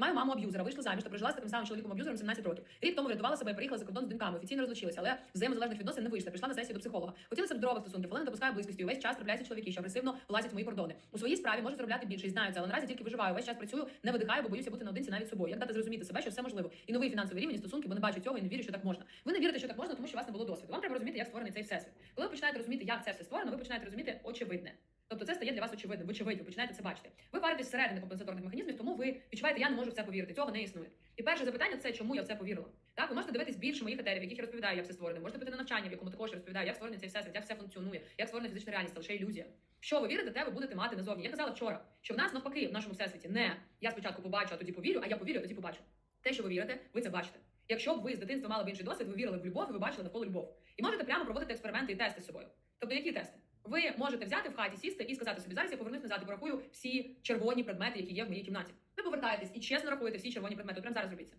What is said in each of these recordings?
Маю маму аб'юзера, вийшла заміж та прожила з таким самим чоловіком аб'юзером 17 років. Рік тому врятувала себе і приїхала за кордон з доньками. Офіційно розлучилася, але взаємозалежних відносин не вийшла. Прийшла на сесію до психолога. Хотілося б здорових стосунків, але не допускаю близькості. Увесь час трапляються чоловіки, що агресивно влазять в мої кордони. У своїй справі можу заробляти більше і знаю це, але наразі тільки виживаю. Весь час працюю, не видихаю, бо боюся бути наодинці навіть собою. Як дати зрозуміти себе, що все можливо? І новий фінансовий рівень стосунки, бо не бачу цього і не вірю, що так можна. Ви не вірите, що так можна, тому що у вас не було досвіду. Вам треба розуміти, як створений цей всесвіт. Коли ви починаєте розуміти, як це все створено, ви починаєте розуміти очевидне. Тобто це стає для вас очевидним, ви починаєте це бачити. Ви варитесь всередини компенсаторних механізмів, тому ви відчуваєте, я не можу в це повірити. Цього не існує. І перше запитання це чому я в це повірила. Так, ви можете дивитись більше моїх етерів, в яких я розповідаю, як все створено. Можете піти на навчання, в якому також розповідаю, як створений цей всесвіт, як все функціонує, як створена фізична реальність, це лише ілюзія. Що ви вірите, те ви будете мати назовні. Я казала вчора, що в нас навпаки в нашому всесвіті не я спочатку побачу, а тоді повірю, а я повірю, а тоді побачу. Те, що ви вірите, ви це бачите. Якщо б ви з дитинства мали б інший досвід, ви вірили в любов, і ви бачили навколо любов. І можете прямо проводити експерименти і тести з собою. Тобто, які тести? Ви можете взяти в хаті, сісти і сказати собі, зараз я повернусь назад і порахую всі червоні предмети, які є в моїй кімнаті. Ви повертаєтесь і чесно рахуєте всі червоні предмети. Прямо зараз робіть це.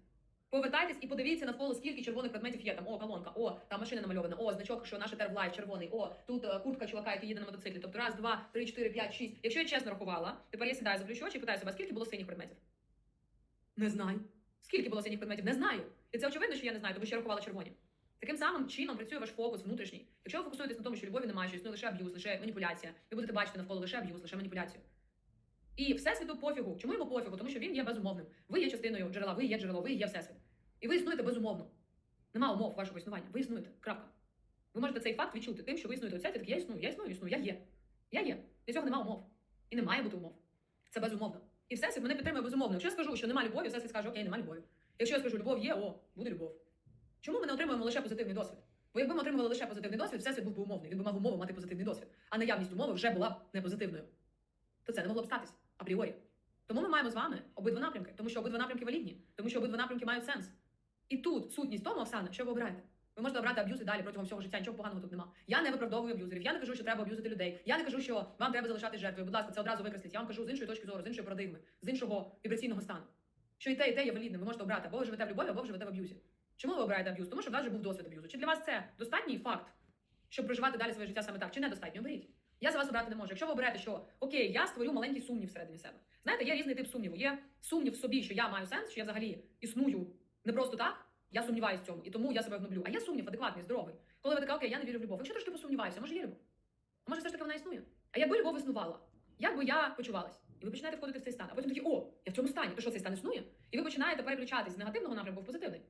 Повертайтесь і подивіться навколо, скільки червоних предметів є. Там о, колонка, о, там машина намальована, о, значок, що наш етер в лайф червоний, о, тут е, куртка чувака, який їде на мотоциклі. Тобто раз, два, три, чотири, п'ять, шість. Якщо я чесно рахувала, тепер я сідаю, заплющу очі і питаю себе, скільки було синіх предметів? Не знаю. Скільки було синіх предметів? Не знаю. І це очевидно, що я не знаю, тому що я рахувала червоні. Таким самим чином працює ваш фокус внутрішній. Якщо ви фокусуєтесь на тому, що любові немає, що існує лише аб'юз, лише маніпуляція, ви будете бачити навколо лише аб'юз, лише маніпуляцію. І всесвіту пофігу. Чому йому пофігу? Тому що він є безумовним. Ви є частиною джерела, ви є джерело, ви є всесвіт. І ви існуєте безумовно. Нема умов вашого існування. Ви існуєте. Крапка. Ви можете цей факт відчути тим, що ви існуєте. Оце так, я існую, я існую, існую, я є. Я є. Для цього нема умов. І не має бути умов. Це безумовно. І всесвіт мене підтримує безумовно. Якщо я скажу, що нема любові, всесвіт скаже, окей, нема любові. Якщо я скажу, любов є, о, буде любов. Чому ми не отримуємо лише позитивний досвід? Бо якби ми отримували лише позитивний досвід, всесвіт був би умовний. Він би мав умову мати позитивний досвід. А наявність умови вже була б не позитивною. То це не могло б статись апріорі. Тому ми маємо з вами обидва напрямки, тому що обидва напрямки валідні, тому що обидва напрямки мають сенс. І тут сутність тому, Оксана, що ви обираєте? Ви можете обрати аб'юз і далі протягом всього життя, нічого поганого тут нема. Я не виправдовую аб'юзерів. Я не кажу, що треба аб'юзити людей. Я не кажу, що вам треба залишати жертвою. Будь ласка, це одразу викресліть. Я вам кажу з іншої точки зору, з іншої парадигми, з іншого вібраційного стану. Що і те, і те є валідним. Ви можете обрати, або ви живете в любові, або ви живете в аб'юзі. Чому ви обираєте аб'юз? Тому що в вас вже був досвід аб'юзу. Чи для вас це достатній факт, щоб проживати далі своє життя саме так, чи недостатньо? Оберіть. Я за вас обрати не можу. Якщо ви оберете, що окей, я створю маленький сумнів всередині себе. Знаєте, є різний тип сумніву. Є сумнів в собі, що я маю сенс, що я взагалі існую не просто так. Я сумніваюся в цьому, і тому я себе гноблю. А є сумнів адекватний, здоровий. Коли ви така, окей, я не вірю в любов. Якщо трошки посумніваюся, може є любов? А може все ж таки вона існує? А якби любов існувала, як би я почувалась? І ви починаєте входити в цей стан. А потім такі, о, я в цьому стані. То що цей стан існує? І ви починаєте переключатись з негативного напрямку в позитивний.